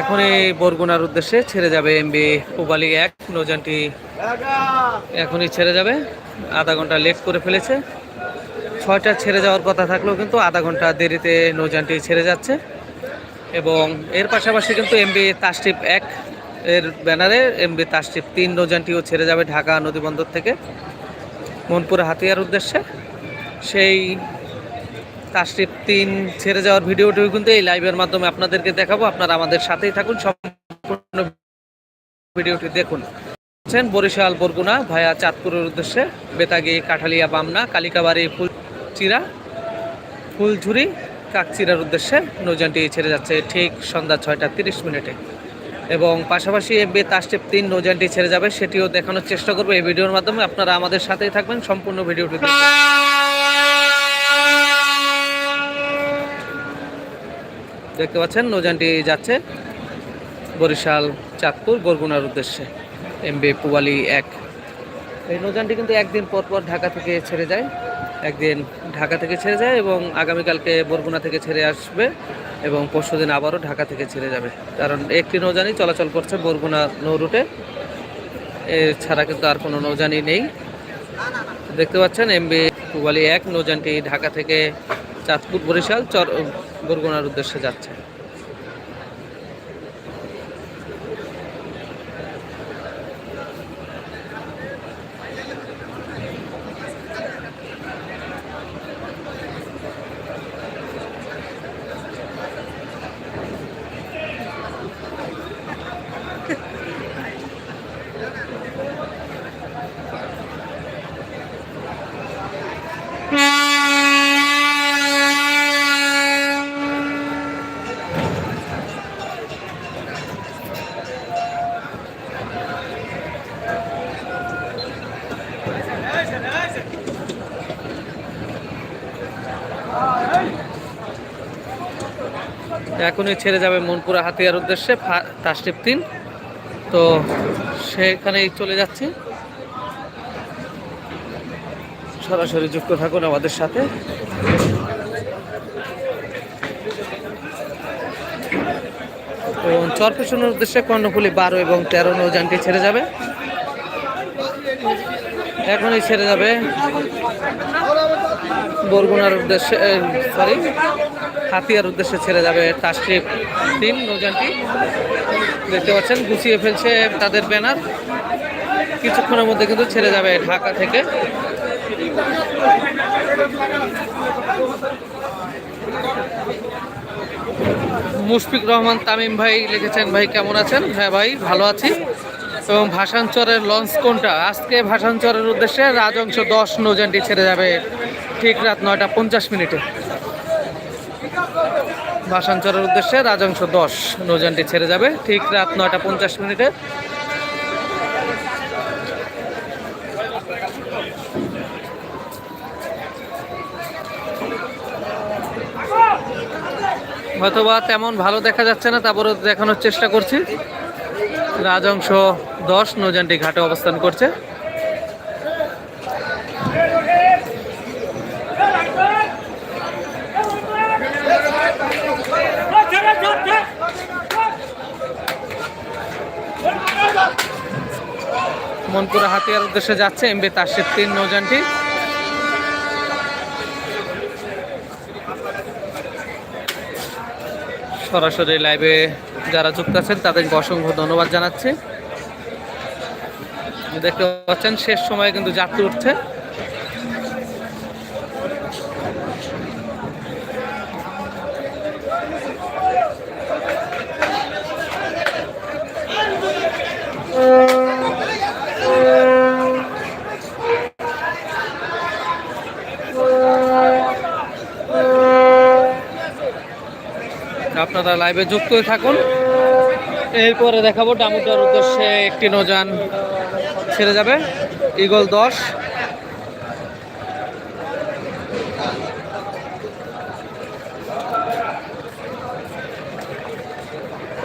এখন এই বরগুনার উদ্দেশ্যে ছেড়ে যাবে এমবি পুবালি এক, নৌযানটি এখনই ছেড়ে যাবে। আধা ঘণ্টা লেট করে ফেলেছে। ছয়টা ছেড়ে যাওয়ার কথা থাকলেও কিন্তু আধা ঘণ্টা দেরিতে নৌযানটি ছেড়ে যাচ্ছে। এবং এর পাশাপাশি কিন্তু এমবি তাস্টিপ এক এর ব্যানারে এমবি তাস্টিপ তিন নৌযানটিও ছেড়ে যাবে ঢাকা নদীবন্দর থেকে। মনপুরা হাতিয়ার উদ্দেশ্যে। সেই তাস্টিপ তিন ছেড়ে যাওয়ার ভিডিওটিও কিন্তু এই লাইভের মাধ্যমে আপনাদেরকে দেখাবো। আপনারা আমাদের সাথেই থাকুন, সম্পূর্ণ ভিডিওটি দেখুন। বরিশাল, বরগুনা, ভায়া চাঁদপুরের উদ্দেশ্যে, বেতাগি, কাঠালিয়া, বামনা, কালিকাবাড়ি, ফুলচিরা, ফুলঝুরি, কাকচিরার উদ্দেশ্যে নৌযানটি ছেড়ে যাচ্ছে ঠিক সন্ধ্যা ছয়টা তিরিশ মিনিটে। এবং পাশাপাশি এমবি তাস্টেপ তিন নৌযানটি ছেড়ে যাবে, সেটিও দেখানোর চেষ্টা করব। এই ভিডিওর মাধ্যমে আপনারা আমাদের সাথেই থাকবেন, সম্পূর্ণ ভিডিওটি দেখতে পাচ্ছেন, নৌযানটি যাচ্ছে বরিশাল, চাঁদপুর, বরগুনার উদ্দেশ্যে। এমবি পুয়ালি এক। এই নৌযানটি কিন্তু একদিন পর পর ঢাকা থেকে ছেড়ে যায়। একদিন ঢাকা থেকে ছেড়ে যায় এবং আগামীকালকে বরগুনা থেকে ছেড়ে আসবে এবং পরশু দিন আবারও ঢাকা থেকে ছেড়ে যাবে। কারণ একটি নৌযানই চলাচল করছে বরগুনা নৌ রুটে। এছাড়া কিন্তু আর কোনো নৌযানই নেই। দেখতে পাচ্ছেন, এমবি পুবালি এক, নৌযানটি ঢাকা থেকে চাঁদপুর বরিশাল চর বরগুনার উদ্দেশ্যে যাচ্ছে এখনই ছেড়ে যাবে মনপুরা হাতিয়ার উদ্দেশ্যে তাস্টিপ তিন। তো সেখানেই চলে যাচ্ছি। সরাসরি যুক্ত থাকুন আমাদের সাথে। এবং চরপেশনের উদ্দেশ্যে কর্ণফুলি বারো এবং তেরো নৌযানটি ছেড়ে যাবে। এখনই ছেড়ে যাবে বরগুনার উদ্দেশ্যে সরি হাতিয়ার উদ্দেশ্যে ছেড়ে যাবে তাস্ট্রিপ তিন নৌযানটি দেখতে পাচ্ছেন, গুছিয়ে ফেলছে তাদের ব্যানার। কিছুক্ষণের মধ্যে কিন্তু ছেড়ে যাবে ঢাকা থেকে। মুশফিক রহমান, তামিম ভাই লিখেছেন, ভাই কেমন আছেন? হ্যাঁ ভাই, ভালো আছি। এবং ভাষাঞ্চরের লঞ্চ কোনটা? আজকে ভাষাঞ্চরের উদ্দেশ্যে রাজংশ দশ নৌযানটি ছেড়ে যাবে ঠিক রাত নয়টা পঞ্চাশ মিনিটে। ভাষাঞ্চরের উদ্দেশ্যে রাজংশ দশ নৌযানটি ছেড়ে যাবে ঠিক রাত নয়টা পঞ্চাশ মিনিটে। হয়তোবা তেমন ভালো দেখা যাচ্ছে না, তারপরেও দেখানোর চেষ্টা করছি। রাজংশ দশ নৌযানটি ঘাটে অবস্থান করছে। মনপুরা হাতিয়ার উদ্দেশ্যে যাচ্ছে এমবি তাসির তিন নৌযানটি। সরাসরি লাইভে যারা যুক্ত আছেন, তাদেরকে অসংখ্য ধন্যবাদ জানাচ্ছি। দেখতে পাচ্ছেন, শেষ সময়ে কিন্তু যাত্রী উঠছে। আপনারা লাইভে যুক্ত হয়ে থাকুন। এরপরে দেখাবো ডামুটার উদ্দেশ্যে একটি নৌযান ছেড়ে যাবে। ইগল দশ।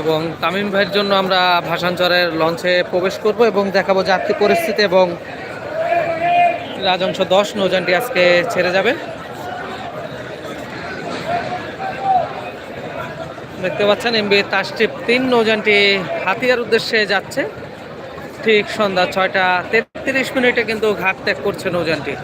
এবং তামিম ভাইয়ের জন্য আমরা ভাষাঞ্চরের লঞ্চে প্রবেশ করব এবং দেখাবো যাত্রী পরিস্থিতি এবং রাজংশ দশ নৌযানটি আজকে ছেড়ে যাবে। দেখতে পাচ্ছেন, এমবি তাস্টিপ তিন নৌযানটি হাতিয়ার উদ্দেশ্যে যাচ্ছে। ঠিক সন্ধ্যা ছয়টা তেত্রিশ মিনিটে কিন্তু ঘাট ত্যাগ করছে নৌযানটি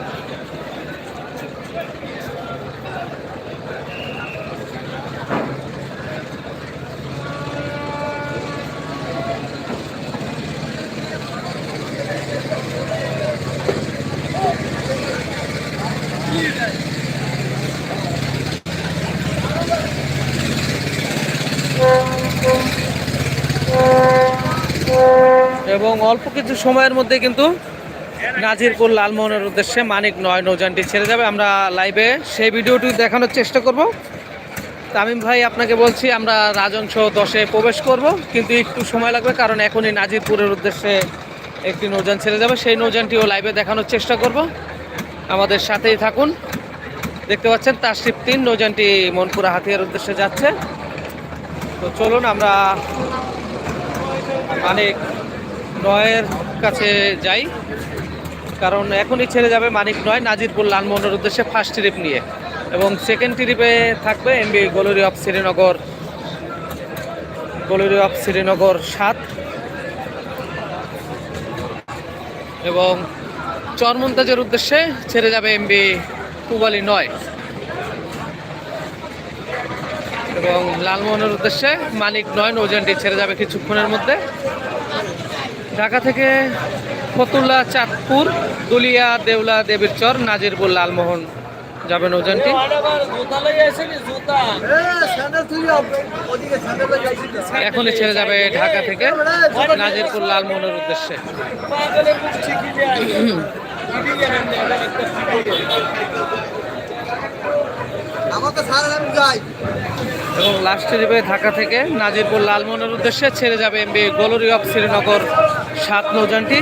এবং অল্প কিছু সময়ের মধ্যে কিন্তু নাজিরপুর লালমোহনের উদ্দেশ্যে মানিক নয় নৌযানটি ছেড়ে যাবে। আমরা লাইভে সেই ভিডিওটি দেখানোর চেষ্টা করব। তামিম ভাই, আপনাকে বলছি আমরা রাজংশ দশে প্রবেশ করব, কিন্তু একটু সময় লাগবে কারণ এখনই নাজিরপুরের উদ্দেশ্যে একটি নৌযান ছেড়ে যাবে। সেই নৌযানটিও লাইভে দেখানোর চেষ্টা করব। আমাদের সাথেই থাকুন। দেখতে পাচ্ছেন তাশরিফ তিন নৌজানটি মনপুরা হাতিয়ার উদ্দেশ্যে যাচ্ছে। তো চলুন আমরা মানিক নয়ের কাছে যাই। কারণ এখনই ছেড়ে যাবে মানিক নয় নাজিরপুর লালমোহনের উদ্দেশ্যে ফার্স্ট ট্রিপ নিয়ে। এবং সেকেন্ড ট্রিপে থাকবে MB glory of Srinagar. Glory of Srinagar সাত। এবং চরমন্তাজের উদ্দেশ্যে ছেড়ে যাবে এমবি পুবালি নয়। এবং লালমোহনের উদ্দেশ্যে মানিক নয়, নৌযানটি ছেড়ে যাবে কিছুক্ষণের মধ্যে। ঢাকা থেকে ফতুল্লা চাঁদপুর, দুলিয়া, দেউলা দেবীর চর নাজিরপুর, লালমোহন যাবেন নৌযানটি এখনই ছেড়ে যাবে ঢাকা থেকে নাজিরপুর, লালমোহনের উদ্দেশ্যে। আমাকে সারা যাই। এবং লাস্ট ট্রিপে ঢাকা থেকে নাজিরপুর লালমোহনের উদ্দেশ্যে ছেড়ে যাবে এমবি গোলরি অফ শ্রীনগর সাত নৌযানটি।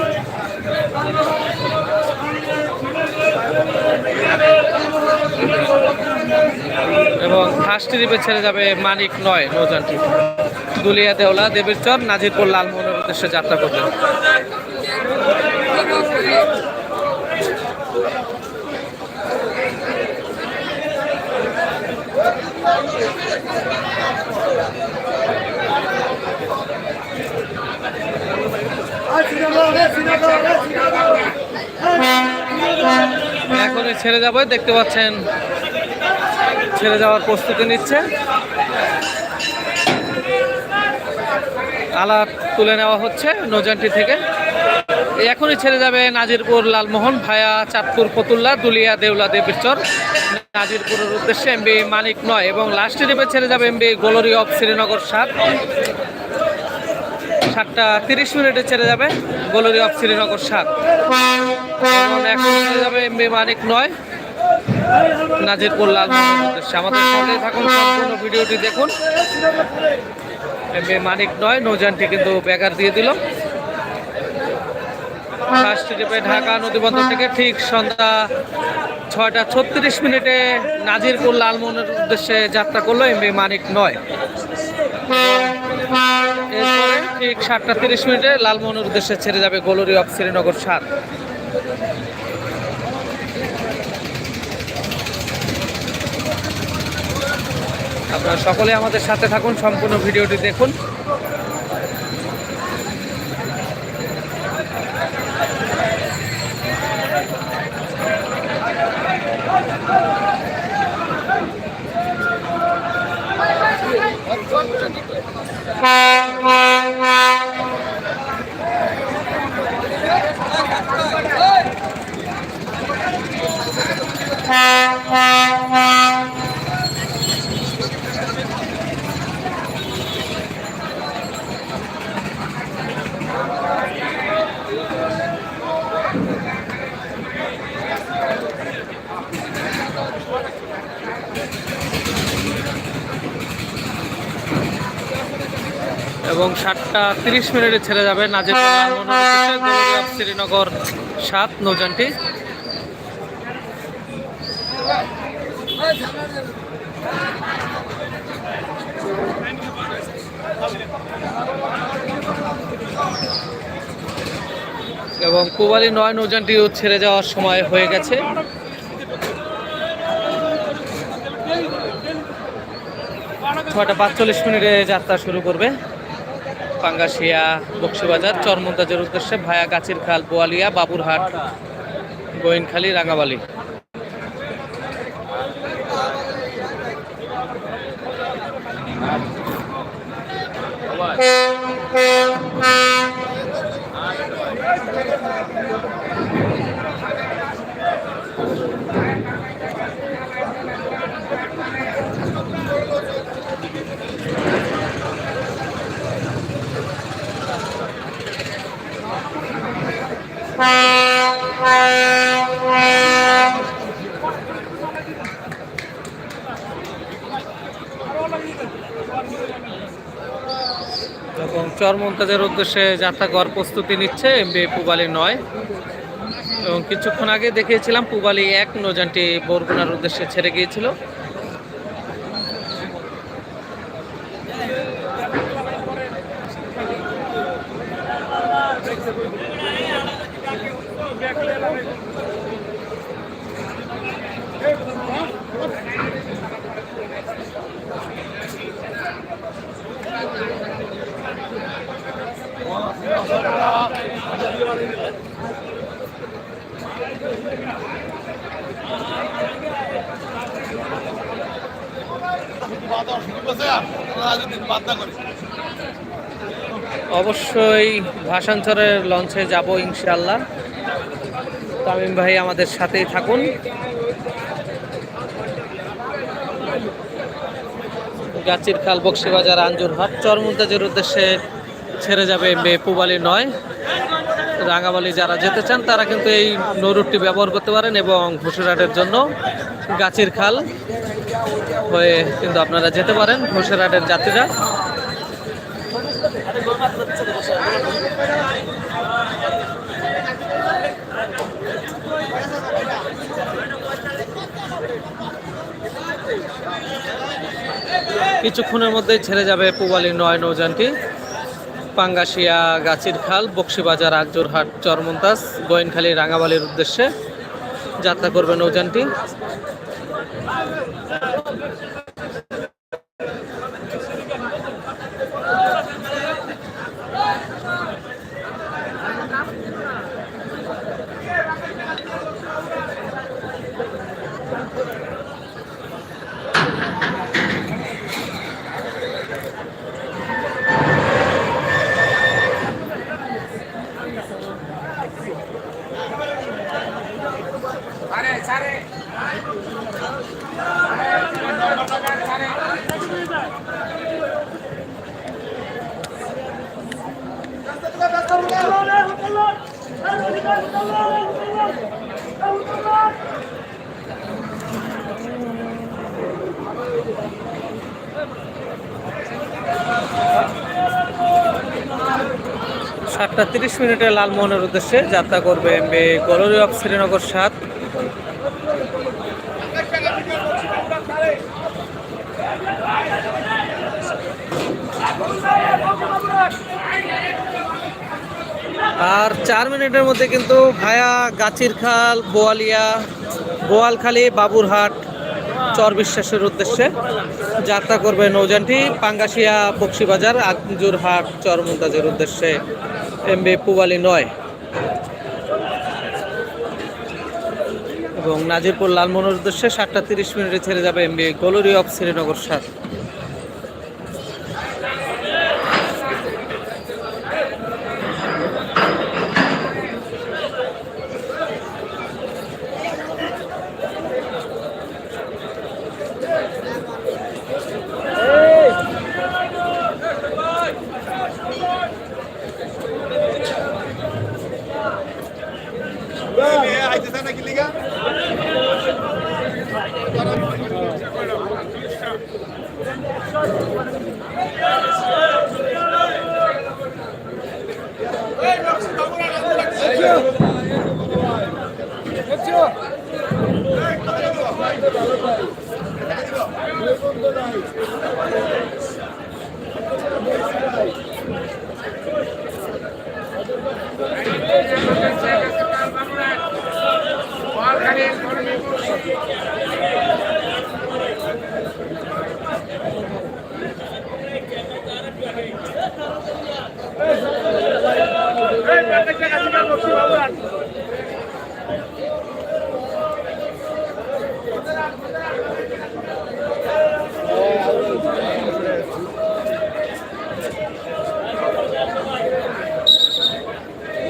এবং ফার্স্ট ট্রিপে ছেড়ে যাবে মানিক নয় নৌযানটি। দুলিয়া দেওলা দেবীর চর নাজিরপুর লালমোহনের উদ্দেশ্যে যাত্রা করবে এখনই ছেড়ে যাবে দেখতে পাচ্ছেন। ছেড়ে যাওয়ার প্রস্তুতি নিচ্ছে। আলাপ তুলে নেওয়া হচ্ছে নৌযানটি থেকে। এখনই ছেড়ে যাবে নাজিরপুর লালমোহন ভায়া চাঁদপুর ফতুল্লা দুলিয়া দেউলা দেবীরচর নাজিরপুরের উদ্দেশ্যে এমবি মানিক নয় এবং লাস্ট ট্রিপে ছেড়ে যাবে এমবি গোলরি অফ শ্রীনগর সাত। সাতটা তিরিশ মিনিটে ছেড়ে যাবে। গোলরি অফ শ্রীনগর সাত। ছেড়ে যাবে এমবি মানিক নয়। নাজিরপুর উদ্দেশ্যে আমাদের সাথে থাকুন, সম্পূর্ণ ভিডিওটি দেখুন। এমবি মানিক নয়, নৌযানটি কিন্তু ব্যাগার দিয়ে দিল। ঢাকা নদীবন্দর থেকে ঠিক সন্ধ্যা ছয়টা ছত্রিশ মিনিটে নাজিরপুর লালমোহনের উদ্দেশ্যে যাত্রা করল এমবি মানিক নয়। ঠিক সাতটা তিরিশ মিনিটে লালমোহনের উদ্দেশ্যে ছেড়ে যাবে গোলরি অফ শ্রীনগর সাত। আপনারা সকলে আমাদের সাথে থাকুন, সম্পূর্ণ ভিডিওটি দেখুন। এবং সাতটা তিরিশ মিনিটে ছেড়ে যাবে অফ শ্রীনগর সাত নৌযানটি এবং কুবালি নয় নৌযানটিও ছেড়ে যাওয়ার সময় হয়ে গেছে। ছয়টা পাঁচচল্লিশ মিনিটে যাত্রা শুরু করবে। পাঙ্গাশিয়া বক্সিবাজার চরমন্তাজের উদ্দেশ্যে ভায়া গাছির খাল বোয়ালিয়া বাবুরহাট গোয়েনখালী রাঙাবালি এবং চরমন্তাজের উদ্দেশ্যে যাত্রা করার প্রস্তুতি নিচ্ছে এমবি পুবালি নয়। এবং কিছুক্ষণ আগে দেখিয়েছিলাম পুবালি এক নৌযানটি বরগুনার উদ্দেশ্যে ছেড়ে গিয়েছিল। অবশ্যই ভাষান্তরের লঞ্চে যাব ইনশাল্লাহ তামিম ভাই আমাদের সাথেই থাকুন। গাছির খাল, বক্সিবাজার আঞ্জুরহাট চরমুন্তাজের উদ্দেশ্যে ছেড়ে যাবে পুবালি নয়। রাঙাবালি যারা যেতে চান, তারা কিন্তু এই নৌরুটটি ব্যবহার করতে পারেন এবং ঘুষুরাটের জন্য গাছির খাল। হয়ে কিন্তু আপনারা যেতে পারেন ঘুষুরাটের যাত্রীরা। কিছুক্ষণের মধ্যেই ছেড়ে যাবে পুবালি নয় নৌযানটি। পাঙ্গাশিয়া গাছির খাল, বক্সিবাজার আকজোরহাট চরমন্তাস গোয়েনখালী রাঙাবালির উদ্দেশ্যে যাত্রা করবে নৌযানটি। Gracias. সাতটা তিরিশ মিনিটে লালমোহনের উদ্দেশ্যে যাত্রা করবে এমবি গলরি অফ শ্রীনগর সাত। আর চার মিনিটের মধ্যে কিন্তু ভায়া গাছির খাল, বোয়ালিয়া, বোয়ালখালী, বাবুরহাট, চর বিশ্বাসের উদ্দেশ্যে যাত্রা করবে নৌযানটি, পাঙ্গাশিয়া বক্সিবাজার আঞ্জুরহাট চর মুমতাজের উদ্দেশ্যে। এমবি পুবালি নয়। এবং নাজিরপুর লালমোহনের উদ্দেশ্যে সাতটা তিরিশ মিনিটে ছেড়ে যাবে এমবি গোলরি অফ শ্রীনগর সাত।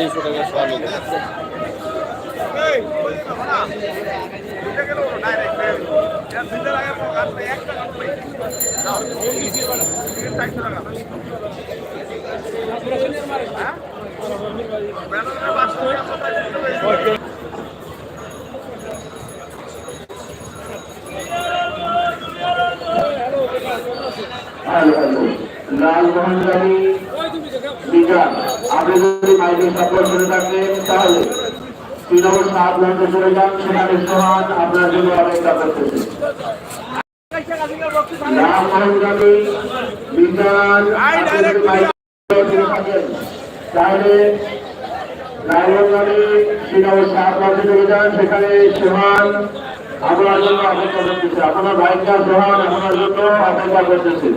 Nam. Ay, toro na. লালমোহনগামী বিজ্ঞান আপনি যদি মাইকে সাপোর্ট করে থাকেন তাহলে তিন নম্বর সাত ঘণ্টা চলে যান সেখানে সোহান আপনার জন্য অপেক্ষা করতেছে। বিজ্ঞান তাহলে লালমোহনগামী তিন নম্বর সাত ঘণ্টা চলে যান সেখানে সোহান আপনার জন্য অপেক্ষা করতেছে। আপনার ভাইকা সোহান আপনার জন্য অপেক্ষা করতেছে।